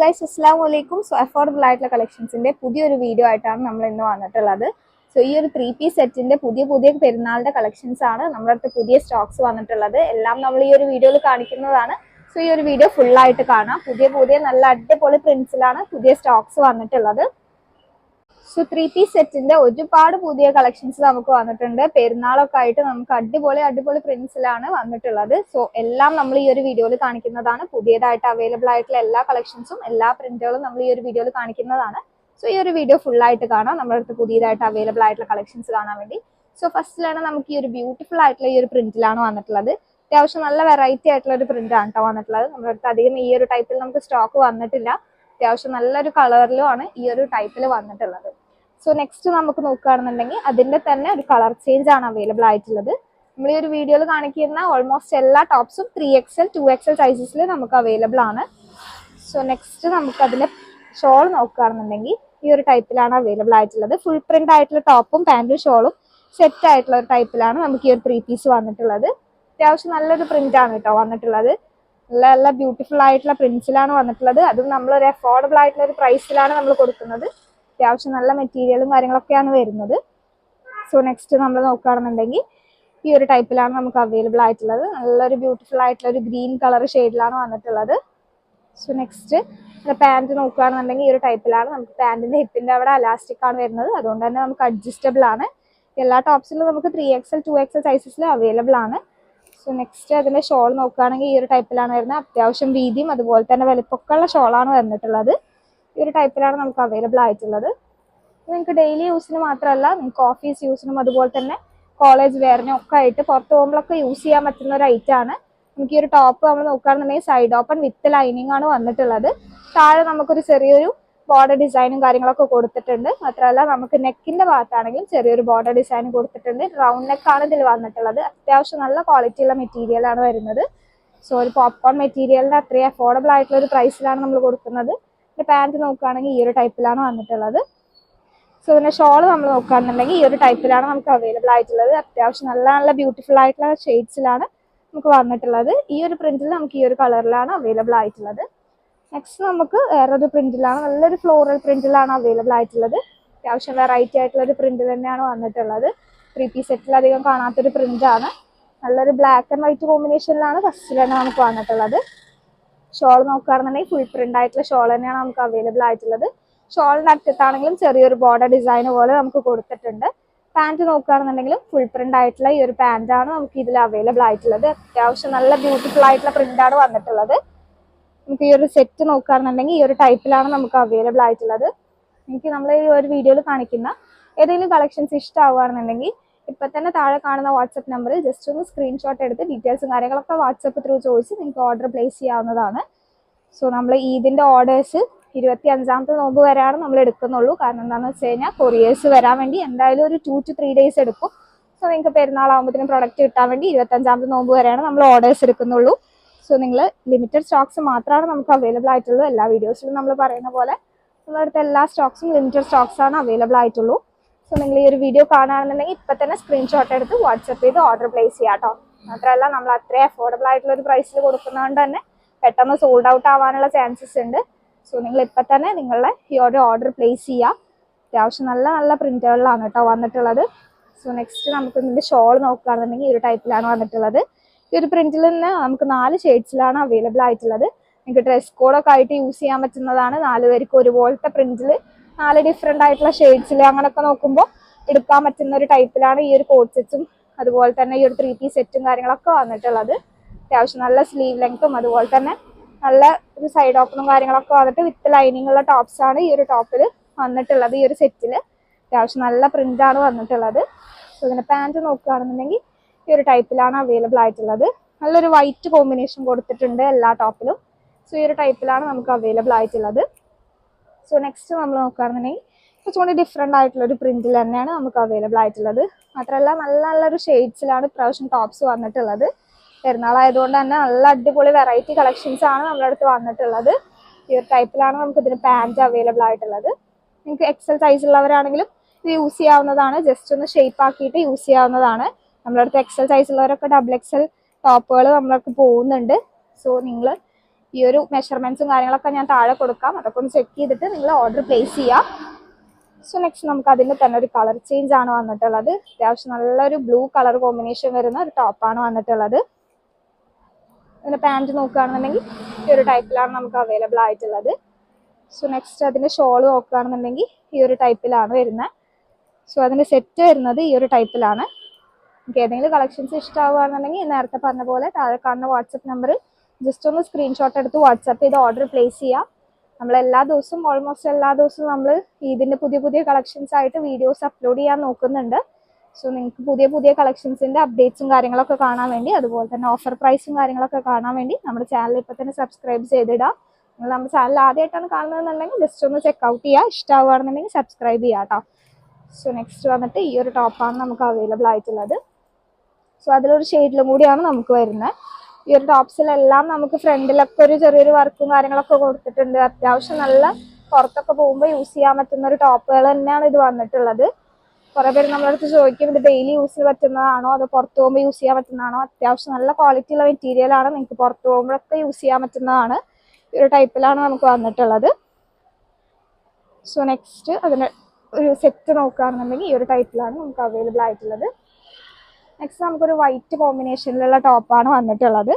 Guys അസ്സാം വലൈക്കും so affordable ആയിട്ടുള്ള കളക്ഷൻസിന്റെ പുതിയൊരു വീഡിയോ ആയിട്ടാണ് നമ്മൾ ഇന്ന് വന്നിട്ടുള്ളത്. സോ ഈ ഒരു ത്രീ പീസ് സെറ്റിന്റെ പുതിയ പുതിയ പെരുന്നാളിന്റെ കളക്ഷൻസ് ആണ് നമ്മുടെ അടുത്ത് പുതിയ സ്റ്റോക്സ് വന്നിട്ടുള്ളത്. എല്ലാം നമ്മൾ ഈ ഒരു വീഡിയോയിൽ കാണിക്കുന്നതാണ്. സോ ഈ ഒരു വീഡിയോ ഫുൾ ആയിട്ട് കാണാം. പുതിയ പുതിയ നല്ല അടിപൊളി പ്രിൻസിലാണ് പുതിയ സ്റ്റോക്സ് വന്നിട്ടുള്ളത്. സോ ത്രീ പീസ് സെറ്റിന്റെ ഒരുപാട് പുതിയ കളക്ഷൻസ് നമുക്ക് വന്നിട്ടുണ്ട്. പെരുന്നാളൊക്കെ ആയിട്ട് നമുക്ക് അടിപൊളി അടിപൊളി പ്രിന്റ്സിലാണ് വന്നിട്ടുള്ളത്. സോ എല്ലാം നമ്മൾ ഈ ഒരു വീഡിയോയിൽ കാണിക്കുന്നതാണ്. പുതിയതായിട്ട് അവൈലബിൾ ആയിട്ടുള്ള എല്ലാ കളക്ഷൻസും എല്ലാ പ്രിന്റുകളും നമ്മൾ ഈ ഒരു വീഡിയോയിൽ കാണിക്കുന്നതാണ്. സോ ഈ ഒരു വീഡിയോ ഫുൾ ആയിട്ട് കാണാം. നമ്മുടെ അടുത്ത് പുതിയതായിട്ട് അവൈലബിൾ ആയിട്ടുള്ള കളക്ഷൻസ് കാണാൻ വേണ്ടി. സോ ഫസ്റ്റിലാണ് നമുക്ക് ഈ ഒരു ബ്യൂട്ടിഫുൾ ആയിട്ടുള്ള ഈ ഒരു പ്രിന്റിലാണ് വന്നിട്ടുള്ളത്. അത്യാവശ്യം നല്ല വെറൈറ്റി ആയിട്ടുള്ള ഒരു പ്രിന്റ് ആണ് കേട്ടോ വന്നിട്ടുള്ളത്. നമ്മുടെ അടുത്ത് അധികം ഈ ഒരു ടൈപ്പിൽ നമുക്ക് സ്റ്റോക്ക് വന്നിട്ടില്ല. അത്യാവശ്യം നല്ലൊരു കളറിലും ആണ് ഈ ഒരു ടൈപ്പിൽ വന്നിട്ടുള്ളത്. സോ നെക്സ്റ്റ് നമുക്ക് നോക്കുകയാണെന്നുണ്ടെങ്കിൽ അതിന്റെ തന്നെ ഒരു കളർ ചേഞ്ച് ആണ് അവൈലബിൾ ആയിട്ടുള്ളത്. നമ്മൾ ഈ ഒരു വീഡിയോയിൽ കാണിക്കുന്ന ഓൾമോസ്റ്റ് എല്ലാ ടോപ്സും ത്രീ എക്സൽ ടു എക്സൽ സൈസസിൽ നമുക്ക് അവൈലബിൾ ആണ്. സോ നെക്സ്റ്റ് നമുക്ക് അതിന്റെ ഷോൾ നോക്കുകയാണെന്നുണ്ടെങ്കിൽ ഈ ഒരു ടൈപ്പിലാണ് അവൈലബിൾ ആയിട്ടുള്ളത്. ഫുൾ പ്രിന്റ് ആയിട്ടുള്ള ടോപ്പും പാന്റും ഷോളും സെറ്റ് ആയിട്ടുള്ള ഒരു ടൈപ്പിലാണ് നമുക്ക് ഈ ഒരു ത്രീ പീസ് വന്നിട്ടുള്ളത്. അത്യാവശ്യം നല്ലൊരു പ്രിന്റ് ആണ് കേട്ടോ വന്നിട്ടുള്ളത്. നല്ല നല്ല ബ്യൂട്ടിഫുൾ ആയിട്ടുള്ള പ്രിന്റ്സിലാണ് വന്നിട്ടുള്ളത്. അതും നമ്മൾ ഒരു അഫോർഡബിൾ ആയിട്ടുള്ള ഒരു പ്രൈസിലാണ് നമ്മൾ കൊടുക്കുന്നത്. അത്യാവശ്യം നല്ല മെറ്റീരിയലും കാര്യങ്ങളൊക്കെയാണ് വരുന്നത്. സോ നെക്സ്റ്റ് നമ്മൾ നോക്കുകയാണെന്നുണ്ടെങ്കിൽ ഈ ഒരു ടൈപ്പിലാണ് നമുക്ക് അവൈലബിൾ ആയിട്ടുള്ളത്. നല്ലൊരു ബ്യൂട്ടിഫുൾ ആയിട്ടുള്ള ഒരു ഗ്രീൻ കളർ ഷെയ്ഡിലാണ് വന്നിട്ടുള്ളത്. സോ നെക്സ്റ്റ് പാന്റ് നോക്കുകയാണെന്നുണ്ടെങ്കിൽ ഈ ഒരു ടൈപ്പിലാണ് നമുക്ക് പാന്റിന്റെ ഹിപ്പിന്റെ അവിടെ അലാസ്റ്റിക് ആണ് വരുന്നത്. അതുകൊണ്ട് തന്നെ നമുക്ക് അഡ്ജസ്റ്റബിൾ ആണ്. എല്ലാ ടോപ്സിലും നമുക്ക് ത്രീ എക്സൽ ടു എക്സൽ സൈസസിൽ അവൈലബിൾ ആണ്. സോ നെക്സ്റ്റ് അതിന്റെ ഷോൾ നോക്കുകയാണെങ്കിൽ ഈ ഒരു ടൈപ്പിലാണ് വരുന്നത്. അത്യാവശ്യം വീതിയും അതുപോലെ തന്നെ വലിപ്പമൊക്കെയുള്ള ഷോളാണ് വന്നിട്ടുള്ളത്. ഈ ഒരു ടൈപ്പിലാണ് നമുക്ക് അവൈലബിൾ ആയിട്ടുള്ളത്. നിങ്ങൾക്ക് ഡെയിലി യൂസിന് മാത്രമല്ല നിങ്ങൾക്ക് ഓഫീസ് യൂസിനും അതുപോലെ തന്നെ കോളേജ് വെയറിനും ഒക്കെ ആയിട്ട് പുറത്ത് പോകുമ്പോഴൊക്കെ യൂസ് ചെയ്യാൻ പറ്റുന്ന ഒരു ഐറ്റം ആണ്. നമുക്ക് ഈ ഒരു ടോപ്പ് നമ്മൾ നോക്കുകയാണെന്നുണ്ടെങ്കിൽ സൈഡ് ഓപ്പൺ വിത്ത് ലൈനിങ് ആണ് വന്നിട്ടുള്ളത്. താഴെ നമുക്കൊരു ചെറിയൊരു ബോർഡർ ഡിസൈനും കാര്യങ്ങളൊക്കെ കൊടുത്തിട്ടുണ്ട്. മാത്രമല്ല നമുക്ക് നെക്കിന്റെ ഭാഗത്താണെങ്കിലും ചെറിയൊരു ബോർഡർ ഡിസൈൻ കൊടുത്തിട്ടുണ്ട്. റൗണ്ട് നെക്കാണ് ഇതിൽ വന്നിട്ടുള്ളത്. അത്യാവശ്യം നല്ല ക്വാളിറ്റിയുള്ള മെറ്റീരിയൽ ആണ് വരുന്നത്. സോ ഒരു പോപ്കോൺ മെറ്റീരിയലിന്റെ അത്രയും അഫോർഡബിൾ ആയിട്ടുള്ള ഒരു പ്രൈസിലാണ് നമ്മൾ കൊടുക്കുന്നത്. പിന്നെ പാന്റ് നോക്കുകയാണെങ്കിൽ ഈ ഒരു ടൈപ്പിലാണ് വന്നിട്ടുള്ളത്. സോ പിന്നെ ഷോൾ നമ്മൾ നോക്കുകയാണെന്നുണ്ടെങ്കിൽ ഈ ഒരു ടൈപ്പിലാണ് നമുക്ക് അവൈലബിൾ ആയിട്ടുള്ളത്. അത്യാവശ്യം നല്ല നല്ല ബ്യൂട്ടിഫുൾ ആയിട്ടുള്ള ഷെയ്ഡ്സിലാണ് നമുക്ക് വന്നിട്ടുള്ളത്. ഈ ഒരു പ്രിന്റിൽ നമുക്ക് ഈ ഒരു കളറിലാണ് അവൈലബിൾ ആയിട്ടുള്ളത്. നെക്സ്റ്റ് നമുക്ക് വേറൊരു പ്രിന്റിലാണ് നല്ലൊരു ഫ്ലോറൽ പ്രിന്റിലാണ് അവൈലബിൾ ആയിട്ടുള്ളത്. അത്യാവശ്യം വെറൈറ്റി ആയിട്ടുള്ള ഒരു പ്രിന്റ് തന്നെയാണ് വന്നിട്ടുള്ളത്. ത്രീ പീസ് സെറ്റിൽ അധികം കാണാത്തൊരു പ്രിന്റ് ആണ്. നല്ലൊരു ബ്ലാക്ക് ആൻഡ് വൈറ്റ് കോമ്പിനേഷനിലാണ് ഫസ്റ്റിൽ തന്നെ നമുക്ക് വന്നിട്ടുള്ളത്. ഷോൾ നോക്കുകയാണെന്നുണ്ടെങ്കിൽ ഫുൾ പ്രിന്റ് ആയിട്ടുള്ള ഷോൾ തന്നെയാണ് നമുക്ക് അവൈലബിൾ ആയിട്ടുള്ളത്. ഷോളിന്റെ അറ്റത്താണെങ്കിലും ചെറിയൊരു ബോർഡർ ഡിസൈൻ പോലെ നമുക്ക് കൊടുത്തിട്ടുണ്ട്. പാന്റ് നോക്കുകയാണെന്നുണ്ടെങ്കിലും ഫുൾ പ്രിന്റ് ആയിട്ടുള്ള ഈ ഒരു പാന്റ് ആണ് നമുക്ക് ഇതിൽ അവൈലബിൾ ആയിട്ടുള്ളത്. അത്യാവശ്യം നല്ല ബ്യൂട്ടിഫുൾ ആയിട്ടുള്ള പ്രിന്റാണ് വന്നിട്ടുള്ളത്. നമുക്ക് ഈ ഒരു സെറ്റ് നോക്കുകയാണെന്നുണ്ടെങ്കിൽ ഈ ഒരു ടൈപ്പിലാണ് നമുക്ക് അവൈലബിൾ ആയിട്ടുള്ളത്. എനിക്ക് നമ്മൾ ഈ ഒരു വീഡിയോയിൽ കാണിക്കുന്ന ഏതെങ്കിലും കളക്ഷൻസ് ഇഷ്ടമാവുകയാണെന്നുണ്ടെങ്കിൽ ഇപ്പം തന്നെ താഴെ കാണുന്ന വാട്സപ്പ് നമ്പറിൽ ജസ്റ്റ് ഒന്ന് സ്ക്രീൻഷോട്ട് എടുത്ത് ഡീറ്റെയിൽസും കാര്യങ്ങളൊക്കെ വാട്സപ്പ് ത്രൂ ചോദിച്ച് നിങ്ങൾക്ക് ഓർഡർ പ്ലേസ് ചെയ്യാവുന്നതാണ്. സോ നമ്മൾ ഈദിന്റെ ഓർഡേഴ്സ് ഇരുപത്തി അഞ്ചാമത്തെ നോമ്പ് വരെയാണ് നമ്മൾ എടുക്കുന്നുള്ളൂ. കാരണം എന്താണെന്ന് വെച്ച് കഴിഞ്ഞാൽ കൊറിയേഴ്സ് വരാൻ വേണ്ടി എന്തായാലും ഒരു ടു ടു ത്രീ ഡേയ്സ് എടുക്കും. സോ നിങ്ങൾക്ക് പെരുന്നാളാകുമ്പോഴത്തേനും പ്രൊഡക്റ്റ് കിട്ടാൻ വേണ്ടി ഇരുപത്തഞ്ചാമത്തെ നോമ്പ് വരെയാണ് നമ്മൾ ഓർഡേഴ്സ് എടുക്കുന്നുള്ളൂ. സോ നിങ്ങൾ ലിമിറ്റഡ് സ്റ്റോക്സ് മാത്രമാണ് നമുക്ക് അവൈലബിൾ ആയിട്ടുള്ളൂ. എല്ലാ വീഡിയോസിലും നമ്മൾ പറയുന്ന പോലെ. നമ്മുടെ അടുത്ത എല്ലാ സ്റ്റോക്സും ലിമിറ്റഡ് സ്റ്റോക്സ് ആണ് അവൈലബിൾ ആയിട്ടുള്ളൂ. സോ നിങ്ങൾ ഈ ഒരു വീഡിയോ കാണുകയാണെന്നുണ്ടെങ്കിൽ ഇപ്പൊ തന്നെ സ്ക്രീൻഷോട്ട് എടുത്ത് വാട്സപ്പ് ചെയ്ത് ഓർഡർ പ്ലേസ് ചെയ്യാം കേട്ടോ മാത്രമല്ല നമ്മൾ അത്രയും അഫോർഡബിൾ ആയിട്ടുള്ള ഒരു പ്രൈസിൽ കൊടുക്കുന്നതുകൊണ്ട് തന്നെ പെട്ടെന്ന് സോൾഡ് ഔട്ട് ആവാനുള്ള ചാൻസസ് ഉണ്ട്. സോ നിങ്ങൾ ഇപ്പൊ തന്നെ നിങ്ങളുടെ ഈ ഒരു ഓർഡർ പ്ലേസ് ചെയ്യുക അത്യാവശ്യം നല്ല നല്ല പ്രിന്ററുകളിലാണ് കേട്ടോ വന്നിട്ടുള്ളത്. സോ നെക്സ്റ്റ് നമുക്ക് ഇതിന്റെ ഷോൾ നോക്കുകയാണെന്നുണ്ടെങ്കിൽ ഈ ഒരു ടൈപ്പിലാണ് വന്നിട്ടുള്ളത്. ഒരു പ്രിന്റിൽ നിന്ന് നമുക്ക് നാല് ഷെയ്ഡ്സിലാണ് അവൈലബിൾ ആയിട്ടുള്ളത്. നിങ്ങൾക്ക് ഡ്രസ് കോഡൊക്കെ ആയിട്ട് യൂസ് ചെയ്യാൻ പറ്റുന്നതാണ്. നാല് പേർക്ക് ഒരുപോലത്തെ പ്രിന്റിൽ നാല് ഡിഫറെന്റ് ആയിട്ടുള്ള ഷെയ്ഡ്സിൽ അങ്ങനെയൊക്കെ നോക്കുമ്പോൾ എടുക്കാൻ പറ്റുന്ന ഒരു ടൈപ്പിലാണ് ഈ ഒരു കോട്ട് സെറ്റും അതുപോലെ തന്നെ ഈ ഒരു ത്രീ പീസ് സെറ്റും കാര്യങ്ങളൊക്കെ വന്നിട്ടുള്ളത്. അത്യാവശ്യം നല്ല സ്ലീവ് ലെങ്ത്തും അതുപോലെ തന്നെ നല്ല ഒരു സൈഡ് ഓപ്പണും കാര്യങ്ങളൊക്കെ വന്നിട്ട് വിത്ത് ലൈനിങ് ഉള്ള ടോപ്സ് ആണ് ഈ ഒരു ടോപ്പിൽ വന്നിട്ടുള്ളത് ഈ ഒരു സെറ്റിൽ അത്യാവശ്യം നല്ല പ്രിന്റ് ആണ് വന്നിട്ടുള്ളത്. സോ ഇതിന്റെ പാന്റ് നോക്കുകയാണെന്നുണ്ടെങ്കിൽ ഈ ഒരു ടൈപ്പിലാണ് അവൈലബിൾ ആയിട്ടുള്ളത്. നല്ലൊരു വൈറ്റ് കോമ്പിനേഷൻ കൊടുത്തിട്ടുണ്ട് എല്ലാ ടോപ്പിലും സോ ഈ ഒരു ടൈപ്പിലാണ് നമുക്ക് അവൈലബിൾ ആയിട്ടുള്ളത്. സോ നെക്സ്റ്റ് നമ്മൾ നോക്കുകയാണെന്നുണ്ടെങ്കിൽ കുറച്ചുകൂടി ഡിഫറെന്റ് ആയിട്ടുള്ള ഒരു പ്രിന്റിൽ തന്നെയാണ് നമുക്ക് അവൈലബിൾ ആയിട്ടുള്ളത്. മാത്രമല്ല നല്ല നല്ലൊരു ഷെയ്ഡ്സിലാണ് ഇപ്രാവശ്യം ടോപ്സ് വന്നിട്ടുള്ളത്. പെരുന്നാളായതുകൊണ്ട് തന്നെ നല്ല അടിപൊളി വെറൈറ്റി കളക്ഷൻസ് ആണ് നമ്മുടെ അടുത്ത് വന്നിട്ടുള്ളത്. ഈ ഒരു ടൈപ്പിലാണ് നമുക്ക് ഇതിന് പാന്റ് അവൈലബിൾ ആയിട്ടുള്ളത്. നിങ്ങൾക്ക് എക്സൽ സൈസ് ഉള്ളവരാണെങ്കിലും ഇത് യൂസ് ചെയ്യാവുന്നതാണ്. ജസ്റ്റ് ഒന്ന് ഷേപ്പ് ആക്കിയിട്ട് യൂസ് ചെയ്യാവുന്നതാണ്. നമ്മുടെ അടുത്ത് എക്സൽ സൈസ് ഉള്ളവരൊക്കെ ഡബിൾ എക്സൽ ടോപ്പുകൾ നമ്മളൊക്കെ പോകുന്നുണ്ട്. സോ നിങ്ങൾ ഈ ഒരു മെഷർമെന്റ്സും കാര്യങ്ങളൊക്കെ ഞാൻ താഴെ കൊടുക്കാം. അതൊക്കെ ഒന്ന് ചെക്ക് ചെയ്തിട്ട് നിങ്ങൾ ഓർഡർ പ്ലേസ് ചെയ്യുക സോ നെക്സ്റ്റ് നമുക്ക് അതിന്റെ തന്നെ ഒരു കളർ ചേഞ്ച് ആണ് വന്നിട്ടുള്ളത്. അത്യാവശ്യം നല്ലൊരു ബ്ലൂ കളർ കോമ്പിനേഷൻ വരുന്ന ഒരു ടോപ്പാണ് വന്നിട്ടുള്ളത്. അതിന്റെ പാന്റ് നോക്കുകയാണെന്നുണ്ടെങ്കിൽ ഈ ഒരു ടൈപ്പിലാണ് നമുക്ക് അവൈലബിൾ ആയിട്ടുള്ളത്. സോ നെക്സ്റ്റ് അതിന്റെ ഷോൾ നോക്കുകയാണെന്നുണ്ടെങ്കിൽ ഈ ഒരു ടൈപ്പിലാണ് വരുന്നത്. സോ അതിന്റെ സെറ്റ് വരുന്നത് ഈ ഒരു ടൈപ്പിലാണ് നിങ്ങൾക്ക് ഏതെങ്കിലും കളക്ഷൻസ് ഇഷ്ടമാവുകയാണെന്നുണ്ടെങ്കിൽ നേരത്തെ പറഞ്ഞ പോലെ താഴെ കാണുന്ന വാട്സപ്പ് നമ്പർ ജസ്റ്റ് ഒന്ന് സ്ക്രീൻഷോട്ട് എടുത്ത് വാട്സപ്പ് ചെയ്ത് ഓർഡർ പ്ലേസ് ചെയ്യാം. നമ്മൾ എല്ലാ ദിവസവും ഓൾമോസ്റ്റ് എല്ലാ ദിവസവും നമ്മൾ ഈദിന്റെ പുതിയ പുതിയ കളക്ഷൻസ് ആയിട്ട് വീഡിയോസ് അപ്ലോഡ് ചെയ്യാൻ നോക്കുന്നുണ്ട്. സോ നിങ്ങൾക്ക് പുതിയ പുതിയ കളക്ഷൻസിന്റെ അപ്ഡേറ്റ്സും കാര്യങ്ങളൊക്കെ കാണാൻ വേണ്ടി അതുപോലെ തന്നെ ഓഫർ പ്രൈസും കാര്യങ്ങളൊക്കെ കാണാൻ വേണ്ടി നമ്മുടെ ചാനൽ ഇപ്പോൾ തന്നെ സബ്സ്ക്രൈബ് ചെയ്തിടാം. നിങ്ങൾ നമ്മുടെ ചാനൽ ആദ്യമായിട്ടാണ് കാണുന്നതെന്നുണ്ടെങ്കിൽ ജസ്റ്റ് ഒന്ന് ചെക്ക് ഔട്ട് ചെയ്യുക ഇഷ്ടമാവുകയാണെന്നുണ്ടെങ്കിൽ സബ്സ്ക്രൈബ് ചെയ്യാം കേട്ടോ സോ നെക്സ്റ്റ് വന്നിട്ട് ഈ ഒരു ടോപ്പാണ് നമുക്ക് അവൈലബിൾ ആയിട്ടുള്ളത്. സോ അതിലൊരു ഷെയ്ഡിലും കൂടിയാണ് നമുക്ക് വരുന്നത്. ഈ ഒരു ടോപ്സിലെല്ലാം നമുക്ക് ഫ്രണ്ടിലൊക്കെ ഒരു ചെറിയൊരു വർക്കും കാര്യങ്ങളൊക്കെ കൊടുത്തിട്ടുണ്ട്. അത്യാവശ്യം നല്ല പുറത്തൊക്കെ പോകുമ്പോൾ യൂസ് ചെയ്യാൻ പറ്റുന്ന ഒരു ടോപ്പുകൾ തന്നെയാണ് ഇത് വന്നിട്ടുള്ളത്. കുറെ പേര് നമ്മളടുത്ത് ചോദിക്കും ഇത് ഡെയിലി യൂസിന് പറ്റുന്നതാണോ? അതോ പുറത്ത് പോകുമ്പോൾ യൂസ് ചെയ്യാൻ പറ്റുന്നതാണോ? അത്യാവശ്യം നല്ല ക്വാളിറ്റി ഉള്ള മെറ്റീരിയൽ ആണ്. നിങ്ങൾക്ക് പുറത്ത് പോകുമ്പോഴൊക്കെ യൂസ് ചെയ്യാൻ പറ്റുന്നതാണ്. ഈ ഒരു ടൈപ്പിലാണ് നമുക്ക് വന്നിട്ടുള്ളത്. സോ നെക്സ്റ്റ് അതിന് ഒരു സെറ്റ് നോക്കുകയാണെന്നുണ്ടെങ്കിൽ ഈ ഒരു ടൈപ്പിലാണ് നമുക്ക് അവൈലബിൾ ആയിട്ടുള്ളത്. നെക്സ്റ്റ് നമുക്കൊരു വൈറ്റ് കോമ്പിനേഷനിലുള്ള ടോപ്പാണ് വന്നിട്ടുള്ളത്.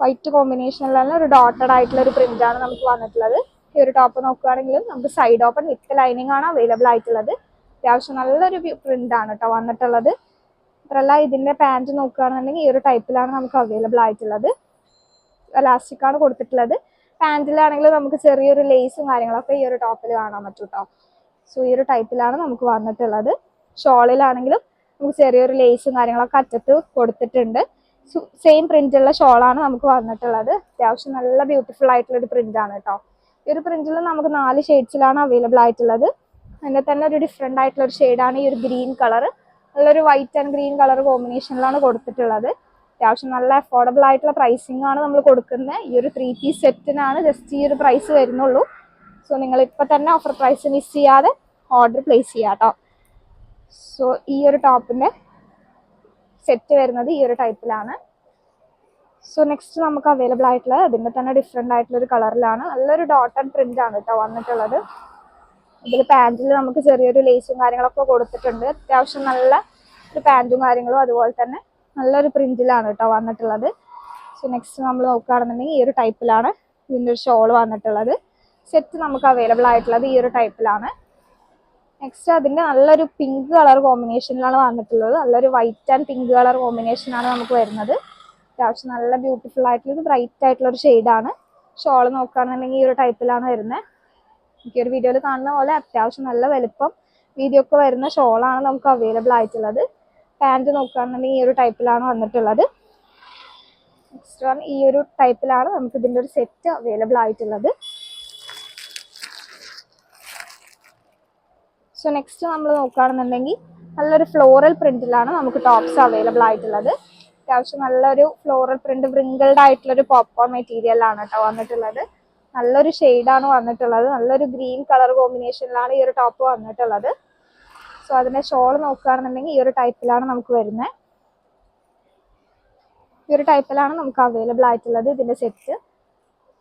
വൈറ്റ് കോമ്പിനേഷനിലുള്ള ഒരു ഡോട്ടഡ് ആയിട്ടുള്ള ഒരു പ്രിന്റ് ആണ് നമുക്ക് വന്നിട്ടുള്ളത്. ഈ ഒരു ടോപ്പ് നോക്കുകയാണെങ്കിലും നമുക്ക് സൈഡ് ഓപ്പൺ വിത്ത് ലൈനിങ് ആണ് അവൈലബിൾ ആയിട്ടുള്ളത്. അത്യാവശ്യം നല്ലൊരു പ്രിന്റ് ആണ് കേട്ടോ വന്നിട്ടുള്ളത്. മാത്രമല്ല ഇതിന്റെ പാന്റ് നോക്കുകയാണെന്നുണ്ടെങ്കിൽ ഈ ഒരു ടൈപ്പിലാണ് നമുക്ക് അവൈലബിൾ ആയിട്ടുള്ളത്. ആണ് കൊടുത്തിട്ടുള്ളത്. പാന്റിലാണെങ്കിൽ നമുക്ക് ചെറിയൊരു ലേസും കാര്യങ്ങളൊക്കെ ഈ ഒരു ടോപ്പിൽ കാണാൻ പറ്റും കേട്ടോ സോ ഈ ഒരു ടൈപ്പിലാണ് നമുക്ക് വന്നിട്ടുള്ളത്. ഷോളിലാണെങ്കിലും നമുക്ക് ചെറിയൊരു ലേസും കാര്യങ്ങളൊക്കെ അറ്റത്ത് കൊടുത്തിട്ടുണ്ട്. സെയിം പ്രിന്റുള്ള ഷോളാണ് നമുക്ക് വന്നിട്ടുള്ളത്. അത്യാവശ്യം നല്ല ബ്യൂട്ടിഫുൾ ആയിട്ടുള്ള ഒരു പ്രിന്റ് ആണ് കേട്ടോ ഈ ഒരു പ്രിന്റിൽ നമുക്ക് നാല് ഷെയ്ഡ്സിലാണ് അവൈലബിൾ ആയിട്ടുള്ളത്. അതിന്റെ തന്നെ ഒരു ഡിഫറെന്റ് ആയിട്ടുള്ള ഒരു ഷെയ്ഡാണ് ഈ ഒരു ഗ്രീൻ കളർ നല്ലൊരു വൈറ്റ് ആൻഡ് ഗ്രീൻ കളർ കോമ്പിനേഷനിലാണ് കൊടുത്തിട്ടുള്ളത്. അത്യാവശ്യം നല്ല അഫോർഡബിൾ ആയിട്ടുള്ള പ്രൈസിംഗ് ആണ് നമ്മൾ കൊടുക്കുന്നത് ഈ ഒരു ത്രീ പീസ് സെറ്റിനാണ് ജസ്റ്റ് ഈ ഒരു പ്രൈസ് വരുന്നുള്ളൂ. സോ നിങ്ങൾ ഇപ്പൊ തന്നെ ഓഫർ പ്രൈസ് മിസ് ചെയ്യാതെ ഓർഡർ പ്ലേസ് ചെയ്യാം കേട്ടോ സോ ഈ ഒരു ടോപ്പിന്റെ സെറ്റ് വരുന്നത് ഈ ഒരു ടൈപ്പിലാണ്. സോ നെക്സ്റ്റ് നമുക്ക് അവൈലബിൾ ആയിട്ടുള്ളത് അതിന്റെ തന്നെ ഡിഫറെന്റ് ആയിട്ടുള്ള ഒരു കളറിലാണ് നല്ലൊരു ഡോട്ടഡ് പ്രിന്റ് ആണ് കേട്ടോ വന്നിട്ടുള്ളത്. ഇതിൽ പാന്റിൽ നമുക്ക് ചെറിയൊരു ലേസും കാര്യങ്ങളൊക്കെ കൊടുത്തിട്ടുണ്ട്. അത്യാവശ്യം നല്ല ഒരു പാന്റും കാര്യങ്ങളും അതുപോലെ തന്നെ നല്ലൊരു പ്രിന്റിലാണ് കേട്ടോ വന്നിട്ടുള്ളത്. സോ നെക്സ്റ്റ് നമ്മൾ നോക്കുകയാണെന്നുണ്ടെങ്കിൽ ഈ ഒരു ടൈപ്പിലാണ് ഇതിന്റെ ഒരു ഷോൾ വന്നിട്ടുള്ളത്. സെറ്റ് നമുക്ക് അവൈലബിൾ ആയിട്ടുള്ളത് ഈ ഒരു ടൈപ്പിലാണ് നെക്സ്റ്റ് അതിന്റെ നല്ലൊരു പിങ്ക് കളർ കോമ്പിനേഷനിലാണ് വന്നിട്ടുള്ളത്. നല്ലൊരു വൈറ്റ് ആൻഡ് പിങ്ക് കളർ കോമ്പിനേഷനാണ് നമുക്ക് വരുന്നത്. അത്യാവശ്യം നല്ല ബ്യൂട്ടിഫുൾ ആയിട്ടുള്ള ഒരു ബ്രൈറ്റ് ആയിട്ടുള്ള ഒരു ഷെയ്ഡാണ് ഷോൾ നോക്കുകയാണെന്നുണ്ടെങ്കിൽ ഈ ഒരു ടൈപ്പിലാണ് വരുന്നത്. എനിക്ക് ഒരു വീഡിയോയിൽ കാണുന്ന പോലെ അത്യാവശ്യം നല്ല വലുപ്പം വീഡിയോ ഒക്കെ വരുന്ന ഷോളാണ് നമുക്ക് അവൈലബിൾ ആയിട്ടുള്ളത്. പാന്റ് നോക്കുകയാണെന്നുണ്ടെങ്കിൽ ഈ ഒരു ടൈപ്പിലാണ് വന്നിട്ടുള്ളത്. നെക്സ്റ്റ് വൺ ഈ ഒരു ടൈപ്പിലാണ് നമുക്ക് ഇതിന്റെ ഒരു സെറ്റ് അവൈലബിൾ ആയിട്ടുള്ളത്. സോ നെക്സ്റ്റ് നമ്മൾ നോക്കുകയാണെന്നുണ്ടെങ്കിൽ നല്ലൊരു ഫ്ലോറൽ പ്രിന്റിലാണ് നമുക്ക് ടോപ്സ് അവൈലബിൾ ആയിട്ടുള്ളത്. അത്യാവശ്യം നല്ലൊരു ഫ്ലോറൽ പ്രിന്റ് വ്രിങ്കിൾഡ് ആയിട്ടുള്ള ഒരു പോപ്കോൺ മെറ്റീരിയലാണ് കേട്ടോ വന്നിട്ടുള്ളത്. നല്ലൊരു ഷെയ്ഡാണ് വന്നിട്ടുള്ളത്. നല്ലൊരു ഗ്രീൻ കളർ കോമ്പിനേഷനിലാണ് ഈ ഒരു ടോപ്പ് വന്നിട്ടുള്ളത്. സോ അതിന്റെ ഷോൾ നോക്കുകയാണെന്നുണ്ടെങ്കിൽ ഈ ഒരു ടൈപ്പിലാണ് നമുക്ക് വരുന്നത്. ഈ ഒരു ടൈപ്പിലാണ് നമുക്ക് അവൈലബിൾ ആയിട്ടുള്ളത് ഇതിന്റെ സെറ്റ്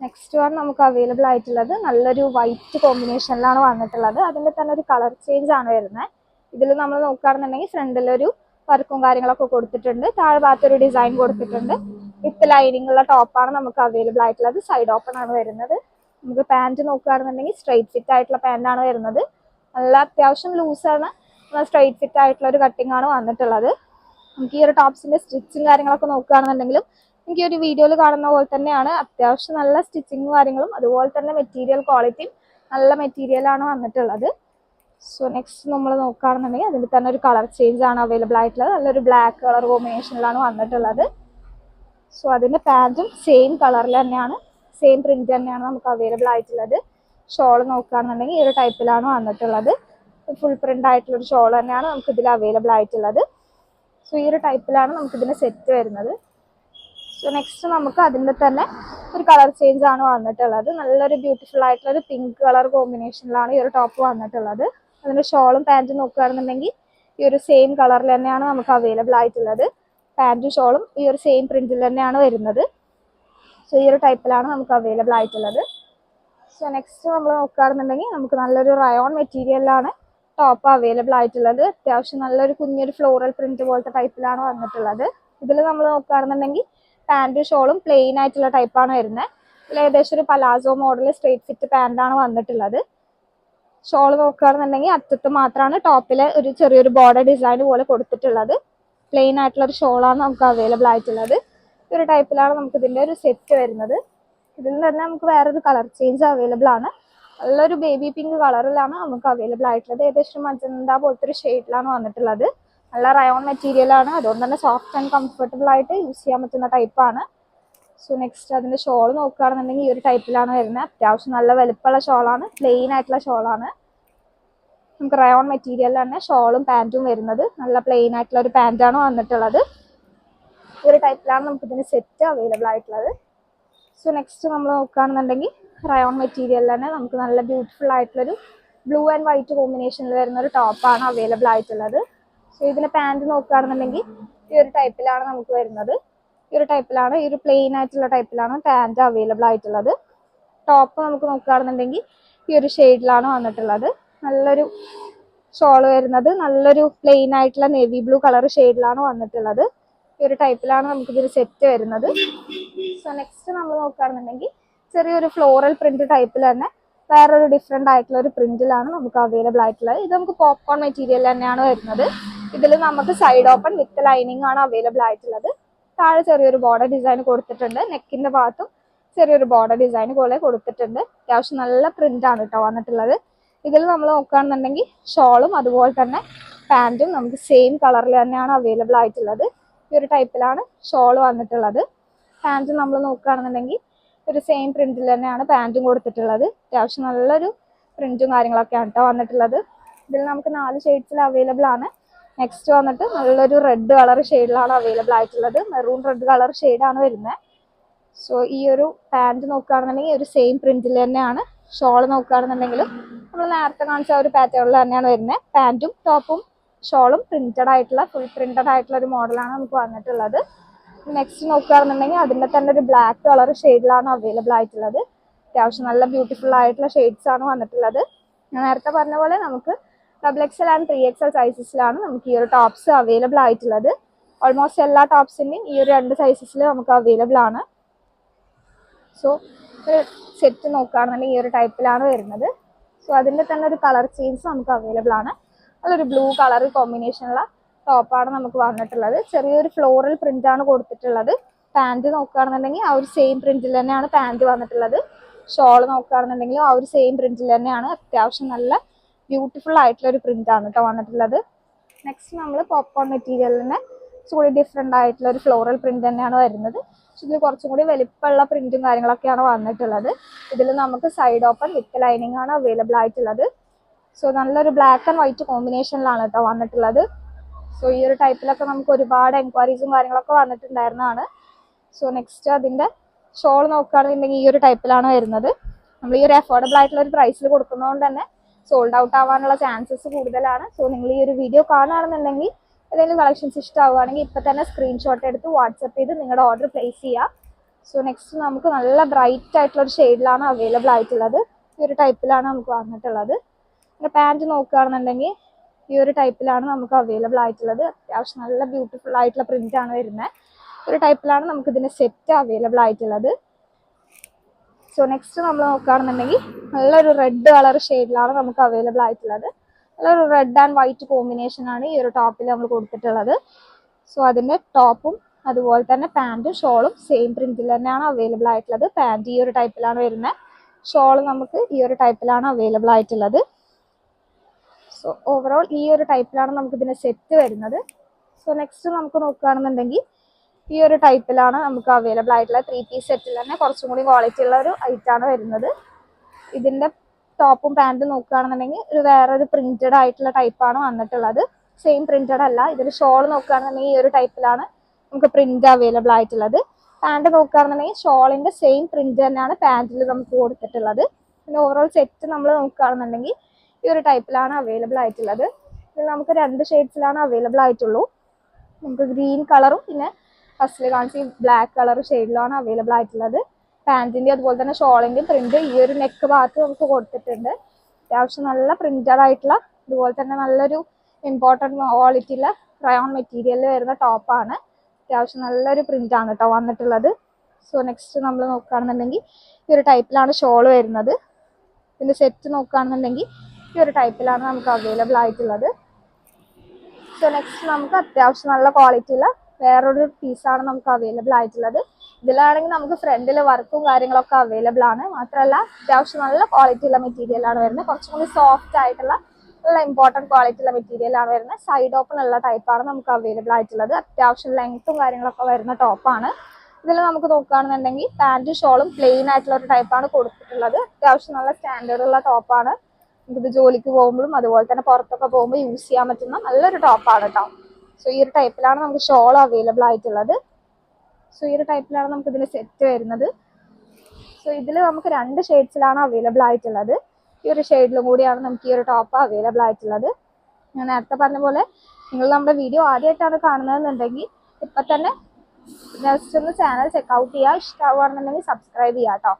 നെക്സ്റ്റ് വാർ നമുക്ക് അവൈലബിൾ ആയിട്ടുള്ളത് നല്ലൊരു വൈറ്റ് കോമ്പിനേഷനിലാണ് വന്നിട്ടുള്ളത്. അതിന്റെ തന്നെ ഒരു കളർ ചേഞ്ച് ആണ് വരുന്നത് ഇതിൽ നമ്മൾ നോക്കുകയാണെന്നുണ്ടെങ്കിൽ ഫ്രണ്ടിലൊരു വർക്കും കാര്യങ്ങളൊക്കെ കൊടുത്തിട്ടുണ്ട്. താഴെ ഭാഗത്തൊരു ഡിസൈൻ കൊടുത്തിട്ടുണ്ട്. വിത്ത് ലൈനിങ് ഉള്ള ടോപ്പാണ് നമുക്ക് അവൈലബിൾ ആയിട്ടുള്ളത്. സൈഡ് ഓപ്പൺ ആണ് വരുന്നത്. നമുക്ക് പാന്റ് നോക്കുകയാണെന്നുണ്ടെങ്കിൽ സ്ട്രൈറ്റ് ഫിറ്റ് ആയിട്ടുള്ള പാന്റ് ആണ് വരുന്നത്. നല്ല അത്യാവശ്യം ലൂസാണ് സ്ട്രൈറ്റ് ഫിറ്റ് ആയിട്ടുള്ള ഒരു കട്ടിംഗ് ആണ് വന്നിട്ടുള്ളത്. നമുക്ക് ഈ ഒരു ടോപ്സിന്റെ സ്റ്റിച്ചും കാര്യങ്ങളൊക്കെ നോക്കുകയാണെന്നുണ്ടെങ്കിലും എനിക്ക് ഒരു വീഡിയോയിൽ കാണുന്ന പോലെ തന്നെയാണ്. അത്യാവശ്യം നല്ല സ്റ്റിച്ചിങ്ങും കാര്യങ്ങളും അതുപോലെ തന്നെ മെറ്റീരിയൽ ക്വാളിറ്റിയും നല്ല മെറ്റീരിയലാണ് വന്നിട്ടുള്ളത്. സോ നെക്സ്റ്റ് നമ്മൾ നോക്കുകയാണെന്നുണ്ടെങ്കിൽ അതിൽ തന്നെ ഒരു കളർ ചേഞ്ച് ആണ് അവൈലബിൾ ആയിട്ടുള്ളത്. നല്ലൊരു ബ്ലാക്ക് കളർ കോമ്പിനേഷനിലാണ് വന്നിട്ടുള്ളത്. സോ അതിന്റെ പാന്റും സെയിം കളറിൽ തന്നെയാണ് സെയിം പ്രിന്റ് തന്നെയാണ് നമുക്ക് അവൈലബിൾ ആയിട്ടുള്ളത്. ഷോൾ നോക്കുകയാണെന്നുണ്ടെങ്കിൽ ഈ ഒരു ടൈപ്പിലാണ് വന്നിട്ടുള്ളത്. ഫുൾ പ്രിന്റ് ആയിട്ടുള്ള ഒരു ഷോൾ തന്നെയാണ് നമുക്ക് ഇതിൽ അവൈലബിൾ ആയിട്ടുള്ളത്. സോ ഈ ഒരു ടൈപ്പിലാണ് നമുക്ക് ഇതിന്റെ സെറ്റ് വരുന്നത്. സോ നെക്സ്റ്റ് നമുക്ക് അതിന്റെ തന്നെ ഒരു കളർ ചേഞ്ച് ആണ് വന്നിട്ടുള്ളത്. നല്ലൊരു ബ്യൂട്ടിഫുൾ ആയിട്ടുള്ള ഒരു പിങ്ക് കളർ കോമ്പിനേഷനിലാണ് ഈ ഒരു ടോപ്പ് വന്നിട്ടുള്ളത്. അതിന്റെ ഷോളും പാന്റും നോക്കുകയാണെന്നുണ്ടെങ്കിൽ ഈ ഒരു സെയിം കളറിൽ തന്നെയാണ് നമുക്ക് അവൈലബിൾ ആയിട്ടുള്ളത്. പാന്റും ഷോളും ഈ ഒരു സെയിം പ്രിന്റിൽ തന്നെയാണ് വരുന്നത്. സോ ഈ ഒരു ടൈപ്പിലാണ് നമുക്ക് അവൈലബിൾ ആയിട്ടുള്ളത്. സോ നെക്സ്റ്റ് നമ്മൾ നോക്കുകയാണെന്നുണ്ടെങ്കിൽ നമുക്ക് നല്ലൊരു റയോൺ മെറ്റീരിയലാണ് ടോപ്പ് അവൈലബിൾ ആയിട്ടുള്ളത്. അത്യാവശ്യം നല്ലൊരു കുഞ്ഞൊരു ഫ്ലോറൽ പ്രിന്റ് പോലത്തെ ടൈപ്പിലാണ് വന്നിട്ടുള്ളത്. ഇതിൽ നമ്മൾ നോക്കുകയാണെന്നുണ്ടെങ്കിൽ പാന്റും ഷോളും പ്ലെയിൻ ആയിട്ടുള്ള ടൈപ്പാണ് വരുന്നത്. ഇതിൽ ഏകദേശം ഒരു പലാസോ മോഡൽ സ്ട്രേറ്റ് ഫിറ്റ് പാന്റാണ് വന്നിട്ടുള്ളത്. ഷോൾ നോക്കുകയാണെന്നുണ്ടെങ്കിൽ അറ്റത്ത് മാത്രമാണ് ടോപ്പിൽ ഒരു ചെറിയൊരു ബോർഡർ ഡിസൈൻ പോലെ കൊടുത്തിട്ടുള്ളത്. പ്ലെയിൻ ആയിട്ടുള്ള ഒരു ഷോളാണ് നമുക്ക് അവൈലബിൾ ആയിട്ടുള്ളത്. ഈ ഒരു ടൈപ്പിലാണ് നമുക്ക് ഇതിന്റെ ഒരു സെറ്റ് വരുന്നത്. ഇതിൽ തന്നെ നമുക്ക് വേറൊരു കളർ ചേഞ്ച് അവൈലബിൾ ആണ്. നല്ലൊരു ബേബി പിങ്ക് കളറിലാണ് നമുക്ക് അവൈലബിൾ ആയിട്ടുള്ളത്. ഏകദേശം മജന്ത പോലത്തെ ഒരു ഷെയ്ഡിലാണ് വന്നിട്ടുള്ളത്. നല്ല റയോൺ മെറ്റീരിയൽ ആണ്. അതുകൊണ്ട് തന്നെ സോഫ്റ്റ് ആൻഡ് കംഫർട്ടബിൾ ആയിട്ട് യൂസ് ചെയ്യാൻ പറ്റുന്ന ടൈപ്പാണ് സോ നെക്സ്റ്റ് അതിന്റെ ഷോൾ നോക്കുകയാണെന്നുണ്ടെങ്കിൽ ഈ ഒരു ടൈപ്പിലാണ് വരുന്നത്. അത്യാവശ്യം നല്ല വലുപ്പമുള്ള ഷോളാണ് പ്ലെയിൻ ആയിട്ടുള്ള ഷോളാണ് നമുക്ക് റയോൺ മെറ്റീരിയൽ തന്നെ ഷോളും പാന്റും വരുന്നത്. നല്ല പ്ലെയിൻ ആയിട്ടുള്ള ഒരു പാന്റാണ് വന്നിട്ടുള്ളത്. ഈ ഒരു ടൈപ്പിലാണ് നമുക്ക് ഇതിന് സെറ്റ് അവൈലബിൾ ആയിട്ടുള്ളത്. സോ നെക്സ്റ്റ് നമ്മൾ നോക്കുകയാണെന്നുണ്ടെങ്കിൽ റയോൺ മെറ്റീരിയൽ തന്നെ നമുക്ക് നല്ല ബ്യൂട്ടിഫുൾ ആയിട്ടുള്ളൊരു ബ്ലൂ ആൻഡ് വൈറ്റ് കോമ്പിനേഷനിൽ വരുന്ന ഒരു ടോപ്പാണ് അവൈലബിൾ ആയിട്ടുള്ളത്. സോ ഇതിന്റെ പാന്റ് നോക്കുകയാണെന്നുണ്ടെങ്കിൽ ഈ ഒരു ടൈപ്പിലാണ് നമുക്ക് വരുന്നത്. ഈ ഒരു ടൈപ്പിലാണ് ഈ ഒരു പ്ലെയിൻ ആയിട്ടുള്ള ടൈപ്പിലാണ് പാന്റ് അവൈലബിൾ ആയിട്ടുള്ളത്. ടോപ്പ് നമുക്ക് നോക്കുകയാണെന്നുണ്ടെങ്കിൽ ഈ ഒരു ഷെയ്ഡിലാണ് വന്നിട്ടുള്ളത്. നല്ലൊരു ഷോൾ വരുന്നത് നല്ലൊരു പ്ലെയിൻ ആയിട്ടുള്ള നേവി ബ്ലൂ കളർ ഷെയ്ഡിലാണ് വന്നിട്ടുള്ളത്. ഈ ഒരു ടൈപ്പിലാണ് നമുക്ക് ഇതിൽ സെറ്റ് വരുന്നത്. സോ നെക്സ്റ്റ് നമ്മൾ നോക്കുകയാണെന്നുണ്ടെങ്കിൽ ചെറിയൊരു ഫ്ലോറൽ പ്രിന്റ് ടൈപ്പിൽ തന്നെ വേറൊരു ഡിഫറെന്റ് ആയിട്ടുള്ള ഒരു പ്രിന്റിലാണ് നമുക്ക് അവൈലബിൾ ആയിട്ടുള്ളത്. ഇത് നമുക്ക് പോപ്കോൺ മെറ്റീരിയൽ തന്നെയാണ് വരുന്നത്. ഇതിൽ നമുക്ക് സൈഡ് ഓപ്പൺ വിത്ത് ലൈനിങ് ആണ് അവൈലബിൾ ആയിട്ടുള്ളത്. താഴെ ചെറിയൊരു ബോർഡർ ഡിസൈൻ കൊടുത്തിട്ടുണ്ട്. നെക്കിന്റെ ഭാഗത്തും ചെറിയൊരു ബോർഡർ ഡിസൈൻ പോലെ കൊടുത്തിട്ടുണ്ട്. അത്യാവശ്യം നല്ല പ്രിന്റ് ആണ് കേട്ടോ വന്നിട്ടുള്ളത്. ഇതിൽ നമ്മൾ നോക്കുകയാണെന്നുണ്ടെങ്കിൽ ഷോളും അതുപോലെ തന്നെ പാന്റും നമുക്ക് സെയിം കളറിൽ തന്നെയാണ് അവൈലബിൾ ആയിട്ടുള്ളത്. ഈ ഒരു ടൈപ്പിലാണ് ഷോൾ വന്നിട്ടുള്ളത്. പാന്റ് നമ്മൾ നോക്കുകയാണെന്നുണ്ടെങ്കിൽ ഒരു സെയിം പ്രിന്റിൽ തന്നെയാണ് പാന്റും കൊടുത്തിട്ടുള്ളത്. അത്യാവശ്യം നല്ലൊരു പ്രിന്റും കാര്യങ്ങളൊക്കെയാണ് കേട്ടോ വന്നിട്ടുള്ളത്. ഇതിൽ നമുക്ക് നാല് ഷെയ്ഡ്സിൽ അവൈലബിൾ ആണ്. നെക്സ്റ്റ് വന്നിട്ട് നല്ലൊരു റെഡ് കളർ ഷെയ്ഡിലാണ് അവൈലബിൾ ആയിട്ടുള്ളത്. മെറൂൺ റെഡ് കളർ ഷെയ്ഡാണ് വരുന്നത് സോ ഈ ഒരു പാന്റ് നോക്കുകയാണെന്നുണ്ടെങ്കിൽ ഒരു സെയിം പ്രിന്റിൽ തന്നെയാണ്. ഷോൾ നോക്കുകയാണെന്നുണ്ടെങ്കിലും നമ്മൾ നേരത്തെ കാണിച്ച ഒരു പാറ്റേണിൽ തന്നെയാണ് വരുന്നത് പാന്റും ടോപ്പും ഷോളും പ്രിന്റഡ് ആയിട്ടുള്ള ഫുൾ പ്രിന്റഡ് ആയിട്ടുള്ള ഒരു മോഡലാണ് നമുക്ക് വന്നിട്ടുള്ളത്. നെക്സ്റ്റ് നോക്കുകയാണെന്നുണ്ടെങ്കിൽ അതിന്റെ തന്നെ ഒരു ബ്ലാക്ക് കളർ ഷെയ്ഡിലാണ് അവൈലബിൾ ആയിട്ടുള്ളത്. അത്യാവശ്യം നല്ല ബ്യൂട്ടിഫുൾ ആയിട്ടുള്ള ഷെയ്ഡ്സ് ആണ് വന്നിട്ടുള്ളത്. ഞാൻ നേരത്തെ പറഞ്ഞ പോലെ നമുക്ക് double XL and three XL സൈസസിലാണ് നമുക്ക് ഈ ഒരു ടോപ്സ് അവൈലബിൾ ആയിട്ടുള്ളത്. ഓൾമോസ്റ്റ് എല്ലാ ടോപ്സിന്റെയും ഈ ഒരു രണ്ട് സൈസസിൽ നമുക്ക് അവൈലബിൾ ആണ്. സോ സെറ്റ് നോക്കുകയാണെന്നുണ്ടെങ്കിൽ ഈ ഒരു ടൈപ്പിലാണ് വരുന്നത്. സോ അതിന്റെ തന്നെ ഒരു കളർ ചേഞ്ച് നമുക്ക് അവൈലബിൾ ആണ്. നല്ലൊരു ബ്ലൂ കളർ കോമ്പിനേഷനുള്ള ടോപ്പാണ് നമുക്ക് വന്നിട്ടുള്ളത്. ചെറിയൊരു ഫ്ലോറൽ പ്രിന്റ് ആണ് കൊടുത്തിട്ടുള്ളത്. പാന്റ് നോക്കുകയാണെന്നുണ്ടെങ്കിൽ ആ ഒരു സെയിം പ്രിന്റിൽ തന്നെയാണ് പാന്റ് വന്നിട്ടുള്ളത്. ഷോൾ നോക്കുകയാണെന്നുണ്ടെങ്കിലും ആ ഒരു സെയിം പ്രിന്റിൽ തന്നെയാണ് അത്യാവശ്യം നല്ല ബ്യൂട്ടിഫുൾ ആയിട്ടുള്ള ഒരു പ്രിന്റ് ആണ് കേട്ടോ വന്നിട്ടുള്ളത്. നെക്സ്റ്റ് നമ്മൾ പോപ്കോൺ മെറ്റീരിയലിന് കുറച്ചുകൂടി ഡിഫറെന്റ് ആയിട്ടുള്ള ഒരു ഫ്ലോറൽ പ്രിന്റ് തന്നെയാണ് വരുന്നത്. പക്ഷെ ഇതിൽ കുറച്ചും കൂടി വലിപ്പമുള്ള പ്രിന്റും കാര്യങ്ങളൊക്കെയാണ് വന്നിട്ടുള്ളത്. ഇതിൽ നമുക്ക് സൈഡ് ഓപ്പൺ വിത്ത് ലൈനിങ് ആണ് അവൈലബിൾ ആയിട്ടുള്ളത്. സോ നല്ലൊരു ബ്ലാക്ക് ആൻഡ് വൈറ്റ് കോമ്പിനേഷനിലാണ് കേട്ടോ വന്നിട്ടുള്ളത്. സോ ഈ ഒരു ടൈപ്പിലൊക്കെ നമുക്ക് ഒരുപാട് എൻക്വയറീസും കാര്യങ്ങളൊക്കെ വന്നിട്ടുണ്ടായിരുന്നതാണ്. സോ നെക്സ്റ്റ് അതിന്റെ ഷോൾ നോക്കുകയാണെന്നുണ്ടെങ്കിൽ ഈ ഒരു ടൈപ്പിലാണ് വരുന്നത്. നമ്മൾ ഈ ഒരു അഫോർഡബിൾ ആയിട്ടുള്ള ഒരു പ്രൈസിൽ കൊടുക്കുന്നതുകൊണ്ട് തന്നെ സോൾഡ് ഔട്ട് ആവാനുള്ള ചാൻസസ് കൂടുതലാണ്. സോ നിങ്ങൾ ഈ ഒരു വീഡിയോ കാണുകയാണെന്നുണ്ടെങ്കിൽ ഏതെങ്കിലും കളക്ഷൻസ് ഇഷ്ടമാവുകയാണെങ്കിൽ ഇപ്പം തന്നെ സ്ക്രീൻഷോട്ട് എടുത്ത് വാട്സപ്പ് ചെയ്ത് നിങ്ങളുടെ ഓർഡർ പ്ലേസ് ചെയ്യുക സോ നെക്സ്റ്റ് നമുക്ക് നല്ല ബ്രൈറ്റ് ആയിട്ടുള്ള ഒരു ഷെയ്ഡിലാണ് അവൈലബിൾ ആയിട്ടുള്ളത്. ഈ ഒരു ടൈപ്പിലാണ് നമുക്ക് വന്നിട്ടുള്ളത്. പിന്നെ പാന്റ് നോക്കുകയാണെന്നുണ്ടെങ്കിൽ ഈ ഒരു ടൈപ്പിലാണ് നമുക്ക് അവൈലബിൾ ആയിട്ടുള്ളത്. അത്യാവശ്യം നല്ല ബ്യൂട്ടിഫുൾ ആയിട്ടുള്ള പ്രിന്റ് ആണ് വരുന്നത്. ഒരു ടൈപ്പിലാണ് നമുക്ക് ഇതിന്റെ സെറ്റ് അവൈലബിൾ ആയിട്ടുള്ളത്. സോ നെക്സ്റ്റ് നമ്മൾ നോക്കുകയാണെന്നുണ്ടെങ്കിൽ നല്ലൊരു റെഡ് കളർ ഷെയ്ഡിലാണ് നമുക്ക് അവൈലബിൾ ആയിട്ടുള്ളത്. നല്ലൊരു റെഡ് ആൻഡ് വൈറ്റ് കോമ്പിനേഷൻ ആണ് ഈ ഒരു ടോപ്പിൽ നമ്മൾ കൊടുത്തിട്ടുള്ളത്. സോ അതിന്റെ ടോപ്പും അതുപോലെ തന്നെ പാന്റും ഷോളും സെയിം പ്രിന്റിൽ തന്നെയാണ് അവൈലബിൾ ആയിട്ടുള്ളത്. പാന്റ് ഈ ഒരു ടൈപ്പിലാണ് വരുന്നത് ഷോൾ നമുക്ക് ഈ ഒരു ടൈപ്പിലാണ് അവൈലബിൾ ആയിട്ടുള്ളത്. സോ ഓവറോൾ ഈ ഒരു ടൈപ്പിലാണ് നമുക്ക് ഇതിന്റെ സെറ്റ് വരുന്നത്. സോ നെക്സ്റ്റ് നമുക്ക് നോക്കുകയാണെന്നുണ്ടെങ്കിൽ ഈ ഒരു ടൈപ്പിലാണ് നമുക്ക് അവൈലബിൾ ആയിട്ടുള്ള ത്രീ പീസ് സെറ്റിൽ തന്നെ കുറച്ചും കൂടി ക്വാളിറ്റി ഉള്ള ഒരു ഐറ്റം ആണ് വരുന്നത്. ഇതിന്റെ ടോപ്പും പാന്റും നോക്കുകയാണെന്നുണ്ടെങ്കിൽ ഒരു വേറെ വേറൊരു പ്രിന്റഡ് ആയിട്ടുള്ള ടൈപ്പാണ് വന്നിട്ടുള്ളത്. സെയിം പ്രിന്റഡ് അല്ല ഇതിൽ ഷോൾ നോക്കുകയാണെന്നുണ്ടെങ്കിൽ ഈ ഒരു ടൈപ്പിലാണ് നമുക്ക് പ്രിന്റ് അവൈലബിൾ ആയിട്ടുള്ളത്. പാന്റ് നോക്കുകയാണെന്നുണ്ടെങ്കിൽ ഷോളിന്റെ സെയിം പ്രിന്റ് തന്നെയാണ് പാന്റിൽ നമുക്ക് കൊടുത്തിട്ടുള്ളത്. പിന്നെ ഓവറോൾ സെറ്റ് നമ്മൾ നോക്കുകയാണെന്നുണ്ടെങ്കിൽ ഈ ഒരു ടൈപ്പിലാണ് അവൈലബിൾ ആയിട്ടുള്ളത്. ഇതിൽ നമുക്ക് രണ്ട് ഷെയ്ഡ്സിലാണ് അവൈലബിൾ ആയിട്ടുള്ളൂ. നമുക്ക് ഗ്രീൻ കളറും പിന്നെ ഫസ്റ്റിൽ കാണിച്ച ബ്ലാക്ക് കളർ ഷെയ്ഡിലാണ് അവൈലബിൾ ആയിട്ടുള്ളത്. പാന്റിന്റെ അതുപോലെ തന്നെ ഷോളിന്റെ പ്രിന്റ് ഈ ഒരു നെക്ക് ഭാഗത്ത് നമുക്ക് കൊടുത്തിട്ടുണ്ട്. അത്യാവശ്യം നല്ല പ്രിന്റഡ് ആയിട്ടുള്ള അതുപോലെ തന്നെ നല്ലൊരു ഇമ്പോർട്ടന്റ് ക്വാളിറ്റിയുള്ള ക്രയോൺ മെറ്റീരിയലിൽ വരുന്ന ടോപ്പാണ് അത്യാവശ്യം നല്ലൊരു പ്രിന്റ് ആണ് കേട്ടോ വന്നിട്ടുള്ളത്. സോ നെക്സ്റ്റ് നമ്മൾ നോക്കുകയാണെന്നുണ്ടെങ്കിൽ ഈ ഒരു ടൈപ്പിലാണ് ഷോൾ വരുന്നത്. പിന്നെ സെറ്റ് നോക്കുകയാണെന്നുണ്ടെങ്കിൽ ഈ ഒരു ടൈപ്പിലാണ് നമുക്ക് അവൈലബിൾ ആയിട്ടുള്ളത്. സോ നെക്സ്റ്റ് നമുക്ക് അത്യാവശ്യം നല്ല ക്വാളിറ്റിയുള്ള വേറൊരു പീസാണ് നമുക്ക് അവൈലബിൾ ആയിട്ടുള്ളത്. ഇതിലാണെങ്കിൽ നമുക്ക് ഫ്രണ്ടിൽ വർക്കും കാര്യങ്ങളൊക്കെ അവൈലബിൾ ആണ്. മാത്രമല്ല അത്യാവശ്യം നല്ല ക്വാളിറ്റി ഉള്ള മെറ്റീരിയൽ ആണ് വരുന്നത്. കുറച്ചും കൂടി സോഫ്റ്റ് ആയിട്ടുള്ള നല്ല ഇമ്പോർട്ടന്റ് മെറ്റീരിയൽ ആണ് വരുന്നത്. സൈഡ് ഓപ്പൺ ഉള്ള ടൈപ്പാണ് നമുക്ക് അവൈലബിൾ ആയിട്ടുള്ളത്. അത്യാവശ്യം ലെങ്ത്തും കാര്യങ്ങളൊക്കെ വരുന്ന ടോപ്പാണ് ഇതിൽ നമുക്ക് നോക്കുകയാണെന്നുണ്ടെങ്കിൽ പാന്റും ഷോളും പ്ലെയിൻ ആയിട്ടുള്ള ഒരു ടൈപ്പാണ് കൊടുത്തിട്ടുള്ളത്. അത്യാവശ്യം നല്ല സ്റ്റാൻഡേർഡ് ഉള്ള ടോപ്പാണ് നമുക്കിത് ജോലിക്ക് പോകുമ്പോഴും അതുപോലെ തന്നെ പുറത്തൊക്കെ പോകുമ്പോൾ യൂസ് ചെയ്യാൻ പറ്റുന്ന നല്ലൊരു ടോപ്പാണ് കേട്ടോ സോ ഈ ഒരു ടൈപ്പിലാണ് നമുക്ക് ഷോൾ അവൈലബിൾ ആയിട്ടുള്ളത്. സോ ഈ ഒരു ടൈപ്പിലാണ് നമുക്ക് ഇതിന് സെറ്റ് വരുന്നത്. സോ ഇതിൽ നമുക്ക് രണ്ട് ഷെയ്ഡ്സിലാണ് അവൈലബിൾ ആയിട്ടുള്ളത്. ഈ ഒരു ഷെയ്ഡിലും കൂടിയാണ് നമുക്ക് ഈ ഒരു ടോപ്പ് അവൈലബിൾ ആയിട്ടുള്ളത്. ഞാൻ നേരത്തെ പറഞ്ഞ പോലെ നിങ്ങൾ നമ്മുടെ വീഡിയോ ആദ്യമായിട്ടാണ് കാണുന്നതെന്നുണ്ടെങ്കിൽ ഇപ്പം തന്നെ ജസ്റ്റ് ഒന്ന് ചാനൽ ചെക്കൗട്ട് ചെയ്യുക ഇഷ്ടമാവുകയാണെന്നുണ്ടെങ്കിൽ സബ്സ്ക്രൈബ് ചെയ്യുക കേട്ടോ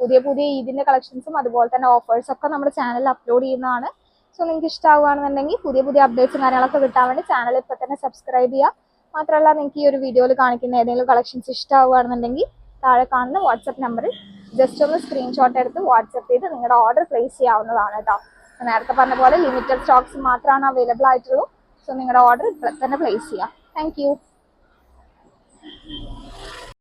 പുതിയ പുതിയ ഈദിന്റെ കളക്ഷൻസും അതുപോലെ തന്നെ ഓഫേഴ്സ് ഒക്കെ നമ്മുടെ ചാനലിൽ അപ്ലോഡ് ചെയ്യുന്നതാണ്. സോ നിങ്ങൾക്ക് ഇഷ്ടമാവുകയാണെന്നുണ്ടെങ്കിൽ പുതിയ പുതിയ അപ്ഡേറ്റ്സും കാര്യങ്ങളൊക്കെ കിട്ടാൻ വേണ്ടി ചാനൽ ഇപ്പം തന്നെ സബ്സ്ക്രൈബ് ചെയ്യുക. മാത്രമല്ല നിങ്ങൾക്ക് ഈ ഒരു വീഡിയോയിൽ കാണിക്കുന്ന ഏതെങ്കിലും കളക്ഷൻസ് ഇഷ്ടമാവുകയാണെന്നുണ്ടെങ്കിൽ താഴെ കാണുന്ന വാട്സപ്പ് നമ്പറിൽ ജസ്റ്റ് ഒന്ന് സ്ക്രീൻഷോട്ട് എടുത്ത് വാട്സപ്പ് ചെയ്ത് നിങ്ങളുടെ ഓർഡർ പ്ലേസ് ചെയ്യാവുന്നതാണ് കേട്ടോ നേരത്തെ പറഞ്ഞ പോലെ ലിമിറ്റഡ് സ്റ്റോക്സ് മാത്രമാണ് അവൈലബിൾ ആയിട്ടുള്ളൂ. സോ നിങ്ങളുടെ ഓർഡർ തന്നെ പ്ലേസ് ചെയ്യാം. താങ്ക്